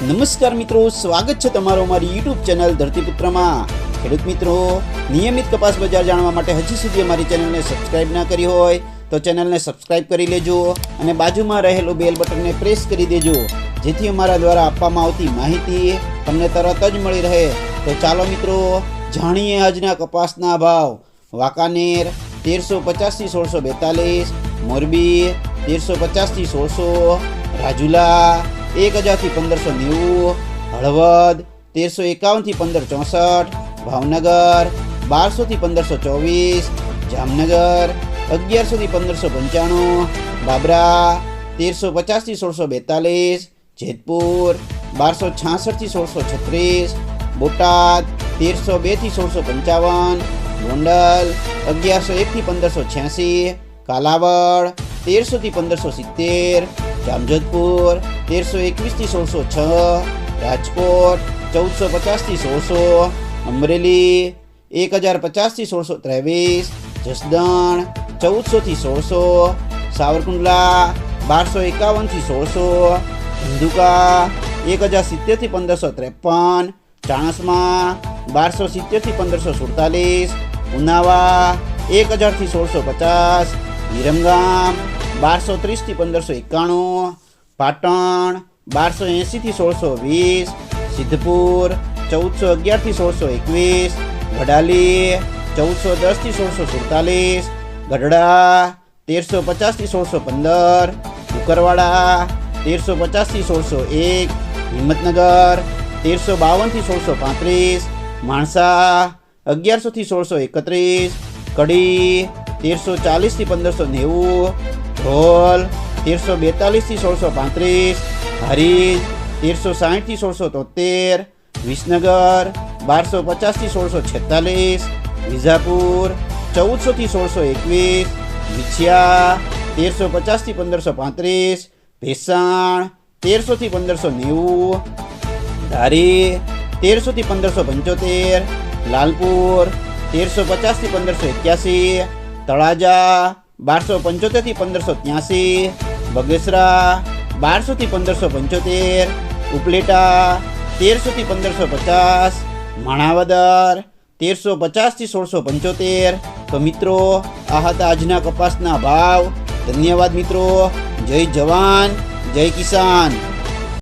નમસ્કાર મિત્રો, સ્વાગત છે તમારો અમારી યુટ્યુબ ચેનલ ધરતીપુત્રમાં. ખેડૂત મિત્રો, નિયમિત કપાસ બજાર જાણવા માટે હજી સુધી અમારી ચેનલને સબસ્ક્રાઇબ ના કરી હોય તો ચેનલને સબસ્ક્રાઇબ કરી લેજો અને બાજુમાં રહેલું બેલ બટનને પ્રેસ કરી દેજો, જેથી અમારા દ્વારા આપવામાં આવતી માહિતી તમને તરત જ મળી રહે. તો ચાલો મિત્રો, જાણીએ આજના કપાસના ભાવ. વાંકાનેર તેરસો પચાસથી સોળસો બેતાલીસ, મોરબી તેરસો પચાસથી સોળસો, રાજુલા એક હજારથી પંદરસો નેવું હળવદ તેરસો એકાવનથી પંદર ચોસઠ ભાવનગર બારસોથી પંદરસો ચોવીસ જામનગર અગિયારસોથી પંદરસો પંચાણું બાબરા તેરસો પચાસથી સોળસો બેતાલીસ જેતપુર બારસો છાસઠથી સોળસો છત્રીસ બોટાદ તેરસો બેથી સોળસો પંચાવન ગોંડલ અગિયારસો એકથી પંદરસો છ્યાસી કાલાવડ તેરસોથી પંદરસો સિત્તેર જામજોધપુર, તેરસો એકવીસથી સોળસો છ, રાજકોટ, ચૌદસો પચાસથી સોળસો, અમરેલી એક હજાર પચાસથી સોળસો ત્રેવીસ, જસદણ, ચૌદસોથી સોળસો, સાવરકુંડલા, બારસો એકાવનથી સોળસો ધંધુકા એક હજાર સિત્તેરથી પંદરસો ત્રેપન, ચાણસમા બારસો સિત્તેરથી પંદરસો સુડતાલીસ, ઉનાવા એક હજારથી સોળસો પચાસ, વિરમગામ બારસો ત્રીસથી પંદરસો એકાણું, પાટણ બારસો એંશીથી સોળસો વીસ, સિદ્ધપુર ચૌદસો અગિયારથી સોળસો એકવીસ, વડાલી ચૌદસો દસથી સોળસો સુડતાલીસ, ગઢડા તેરસો પચાસથી સોળસો પંદર, કુકરવાડા તેરસો પચાસથી સોળસો એક, હિંમતનગર તેરસો બાવનથી સોળસો પાંત્રીસ, માણસા અગિયારસોથી સોળસો એકત્રીસ, કડી તેરસો ચાલીસથી પંદરસો નેવું ધ્રોલ તેરસો બેતાલીસથી સોળસો પાંત્રીસ હરીજ તેરસો સાહીઠથી સોળસો તોતેર વિસનગર બારસો પચાસથી સોળસો છેતાલીસ વિજાપુર ચૌદસોથી સોળસો એકવીસ વિછિયા તેરસો પચાસથી પંદરસો પાંત્રીસ ભેસાણ તેરસોથી પંદરસો નેવું ધારી તેરસોથી પંદરસો પંચોતેર લાલપુર તેરસો પચાસથી પંદરસો એક્યાસી તળાજા બારસો પંચોતેરથી પંદરસો ત્યાસી બગેસરા બારસોથી પંદરસો પંચોતેર ઉપલેટા તેરસોથી પંદરસો પચાસ માણાવદર તેરસો પચાસથી સોળસો પંચોતેર તો મિત્રો આ હતા આજના કપાસના ભાવ ધન્યવાદ મિત્રો જય જવાન જય કિસાન